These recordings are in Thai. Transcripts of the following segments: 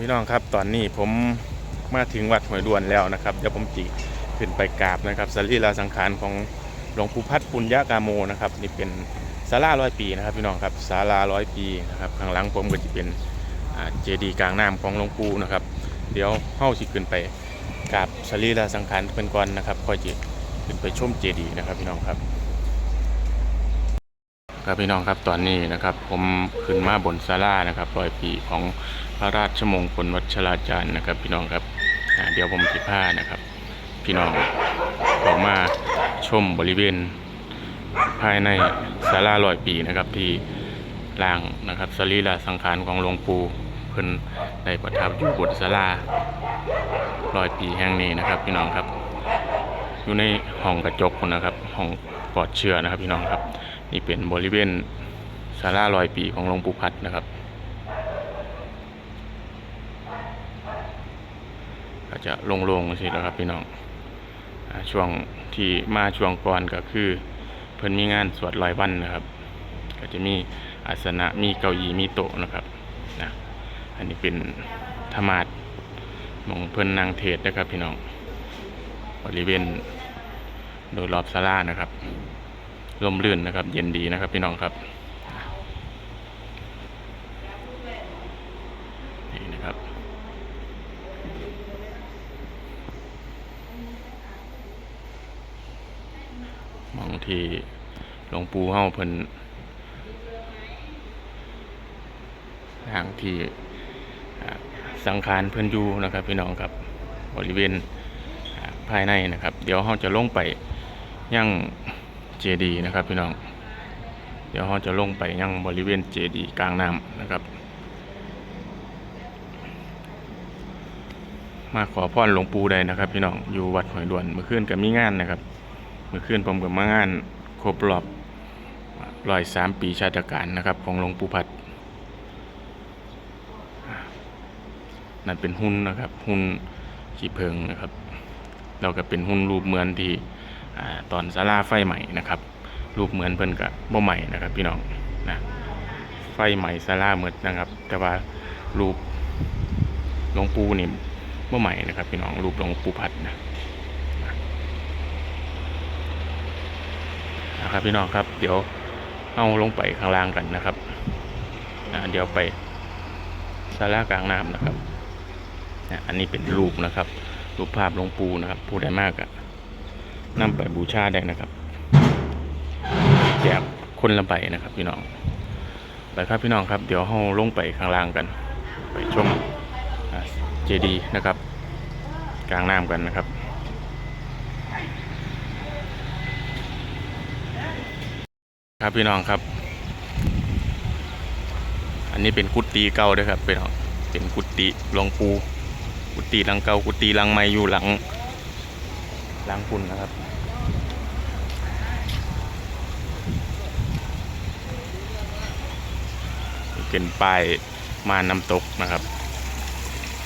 พี่น้องครับตอนนี้ผมมาถึงวัดหวยดวนแล้วนะครับเดี๋ยวผมจีขึ้นไปกราบนะครับสรีระสังขารของหลวงปู่พัฒน์ปุญญากาโมนะครับนี่เป็นศาลาร้อยปีนะครับพี่น้องครับศาลาร้อยปีนะครับข้างหลังผมก็จะเป็นเจดีย์กลางน้ำของหลวงปู่นะครับเดี๋ยวเฮาสิขึ้นไปกราบสรีระสังขารเพิ่นก่อนนะครับค่อยจะขึ้นไปชมเจดีย์นะครับพี่น้องครับ ครับพี่น้องครับตอนนี้นะครับ ผมขึ้นมาบนศาลานะครับรอยปีของพระราชมงคลวัชราจารย์นะครับ พี่น้องครับเดี๋ยวผมสิพานะครับ พี่น้องออกมาชมบริเวณ ภายในศาลาร้อยปีนะครับที่ล่างนะครับสรีระสังขารของหลวงปู่เพิ่นได้ประทับอยู่บนศาลาร้อยปีแห่งนี้นะครับ พี่น้องครับ อยู่ในห้องกระจกนะครับห้องปลอดเชื้อนะครับ พี่น้องครับ นี่เป็นบริเวณศาลาลอยปีของหลวงปู่พัดนะครับ ก็จะโลงๆสิแล้วครับพี่น้องช่วงที่มาช่วงก่อนก็คือ เพิ่นมีงานสวดลอยวันนะครับ ก็จะมีอาสนะมีเก้าอี้มีโต๊ะนะครับนะอันนี้เป็นธรรมาสมองเพิ่นนางเทศน์นะครับพี่น้องบริเวณโดยรอบศาลานะครับ ร่มรื่นนะครับ เย็นดีนะครับพี่น้องครับนี่นะครับ มองที่หลวงปู่เฮาเพิ่นทางที่สังขารเพิ่นอยู่นะครับพี่น้องครับบริเวณภายในนะครับ เดี๋ยวเฮาจะลงไปยัง เจดีนะครับพี่น้อง เดี๋ยวเราจะลงไปยังบริเวณเจดีกลางน้ำนะครับ มาขอพรหลวงปู่ได้นะครับ พี่น้องอยู่วัดหอยดวนเมื่อคืนก็มีงานนะครับ เมื่อคืนผมก็มางานครบรอบร้อยสามปีชาติการนะครับ ของหลวงปู่พัดนั่นเป็นหุ้นนะครับ หุ้นขีเพิงนะครับ เราก็เป็นหุ้นรูปเหมือนที่ อ่าตอนศาลาไฟใหม่นะครับ รูปเหมือนเพิ่นกับบ่ใหม่นะครับ พี่น้องนะไฟใหม่ศาลาหมดนะครับ แต่ว่ารูปหลวงปู่นี่บ่ใหม่นะครับ พี่น้องรูปหลวงปู่พัดนะนะครับพี่น้องครับ เดี๋ยวเอาลงไปข้างล่างกันนะครับอ่าเดี๋ยวไปศาลากลางน้ำนะครับอะอันนี้เป็นรูปนะครับ รูปภาพหลวงปู่นะครับ ผู้ใดมากอะ นำไปบูชาได้นะครับแจกคนละใบนะครับพี่น้องไปครับพี่น้องครับ เดี๋ยวเราลงไปข้างล่างกัน ไปชมเจดีนะครับ กลางน้ำกันนะครับครับพี่น้องครับ อันนี้เป็นกุฏิเก่าด้วยครับพี่น้องเป็นกุฏิหลวงปู่กุฏิหลังเก่ากุฏิหลังใหม่อยู่หลังหล้างฝุ่นนะครับ เป็นป้ายมาน้ำตกนะครับ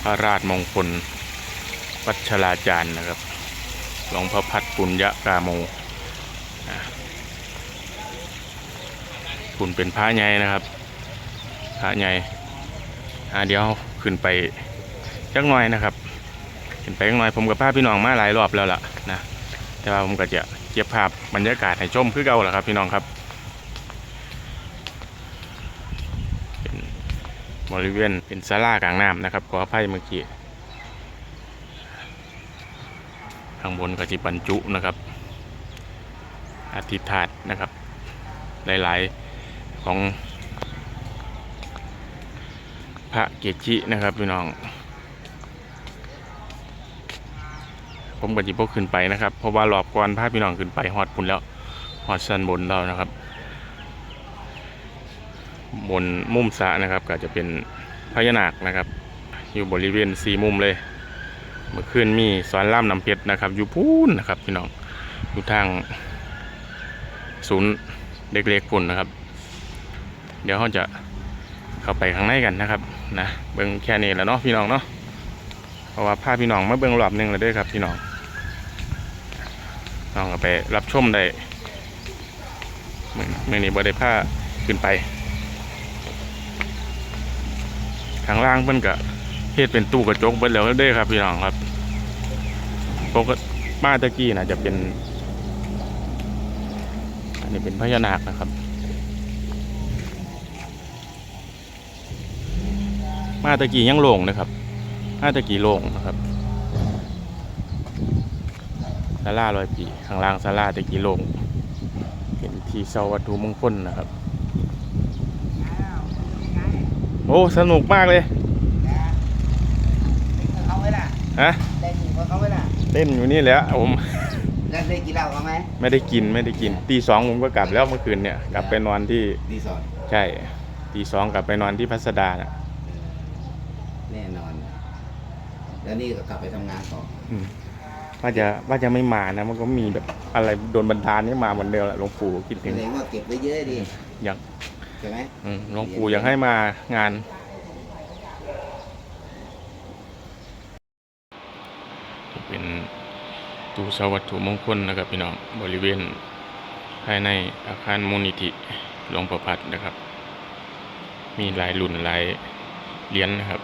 พระราชมงคลวัชราจารย์นะครับ หลวงพ่อพัดปุญญกาโมคุณเป็นพระใหญ่นะครับ พระใหญ่เดี๋ยวขึ้นไปจักหน่อยนะครับ ขึ้นไปจักหน่อยผมกับพาพี่น้องมาหลายรอบแล้วล่ะนะ แต่ว่าผมก็จะเก็บภาพบรรยากาศให้ชมคือเก่าแหละครับพี่น้องครับ เป็น บริเวณเป็นศาลากลางน้ำนะครับ ขออภัยเมื่อกี้ข้างบนก็จะบรรจุนะครับอธิษฐานนะครับ หลายๆของพระเกจินะครับพี่น้อง ผมกับจิบกขึ้นไปนะครับ เพราะว่ารอบก่อนพาพี่น้องขึ้นไปฮอดปุ่นแล้วฮอดสันบนเรานะครับ บนมุมสะนะครับ ก็จะเป็นพญานาคนะครับ อยู่บริเวณสี่มุมเลย เมื่อคืนมีสอนล่ามน้ำเพชรนะครับ อยู่พูนนะครับพี่น้องอยู่ทางศูนย์เด็กๆปุ่นนะครับ เดี๋ยวเขาจะเข้าไปข้างในกันนะครับนะเบิ่งแค่นี้แหล้วเนาะพี่น้องเนาะเพราะว่าพาพี่น้องมาเบิ่งรอบหนึงแล้วด้วยครับพี่น้องน้องก็ไปรับชมได้มื่อมื่อนี้บ่ได้พาขึ้นไป ข้างล่างเพิ่นก็เฮ็ดเป็นตู้กระจกเบิดแล้วเด้อครับพี่น้องครับปกติมาตะกี้นะจะเป็น อันนี้เป็นพญานาคนะครับ มาตะกี้ยังโล่งนะครับ มาตะกี้โล่งนะครับศาลาลอยปีข้างล่างศาลาตะกี้โล่งเป็นที่เสาวัตถุมงคลนะครับ โอ้สนุกมากเลยเขาไหมล่ะฮะได้ยินเขาไหมล่ะเต้นอยู่นี่แหล้วผมแล้วได้กินเหล้าเขาไหมไม่ได้กินไม่ได้กินตีสองผมก็กลับแล้วเมื่อคืนเนี่ยกลับไปนอนที่รีสอร์ทใช่ตีสองกลับไปนอนที่พัสดาน่ะแน่นอน แล้วนี่ก็กลับไปทำงานต่ออืมว่าจะว่าจะไม่มานะมันก็มีแบบอะไรโดนบันดาลให้มาเหมือนเดิมแหละหลวงปู่คิดแสถึงดงว่าเก็บไว้เยอะดีอยาก ใช่ไหมอืมหลวงปู่อยากให้มางาน เป็นตูเสาวัตถุมงคลนะครับพี่น้องบริเวณภายในอาคารมูลนิธิหลวงประพัดนะครับ มีหลายรุ่นหลายเหรียญนะครับ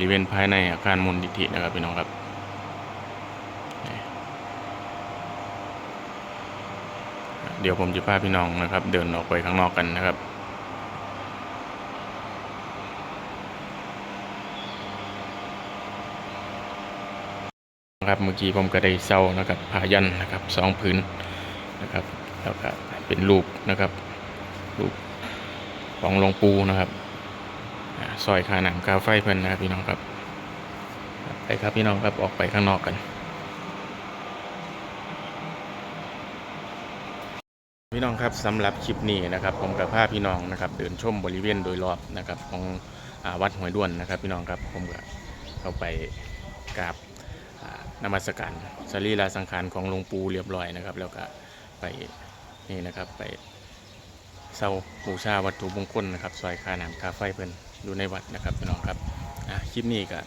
ริเวณภายในอาคารมูลนิธินะครับพี่น้องครับเดี๋ยวผมจะพาพี่น้องนะครับ เดินออกไปข้างนอกกันนะครับครับเมื่อกี้ผมก็ได้เซานะครับผายันนะครับสองผืนนะครับแล้วก็เป็นรูปนะครับรูปของหลวงปู่นะครับ ซอยขาหนังคาไฟเพิ่นนะครับพี่น้องครับ ไปครับพี่น้องครับออกไปข้างนอกกัน พี่น้องครับสำหรับคลิปนี้นะครับ ผมกับพาพี่น้องนะครับ เดินชมบริเวณโดยรอบนะครับของอวัดห้วยด้วนนะครับ พี่น้องครับผมก็เข้าไปกราบนมัสการสรีระสังขารของหลวงปู่เรียบร้อยนะครับ แล้วก็ไปนี่นะครับไปเศร้าบูชาวัตถุมงคลนะครับซอยคาหนามคาไฟเพิ่น อยู่ในวัดนะครับพี่น้องครับอะคลิปนี้ก็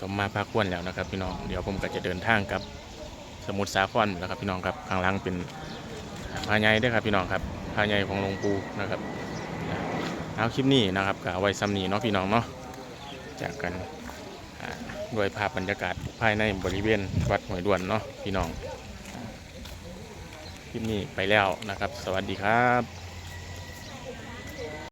สมมาพาควรแล้วนะครับพี่น้องเดี๋ยวผมก็จะเดินทางกับสมุทรสาครแล้วครับพี่น้องครับข้างล่างเป็นพาใหญ่ด้วยครับพี่น้องครับพาใหญ่ของหลวงปู่นะครับเอาคลิปนี้นะครับก็เอาไว้ซ้ำนี้เนาะพี่น้องเนาะจากกันด้วยภาพบรรยากาศภายในบริเวณวัดหวยด่วนเนาะพี่น้องคลิปนี้ไปแล้วนะครับ สวัสดีครับ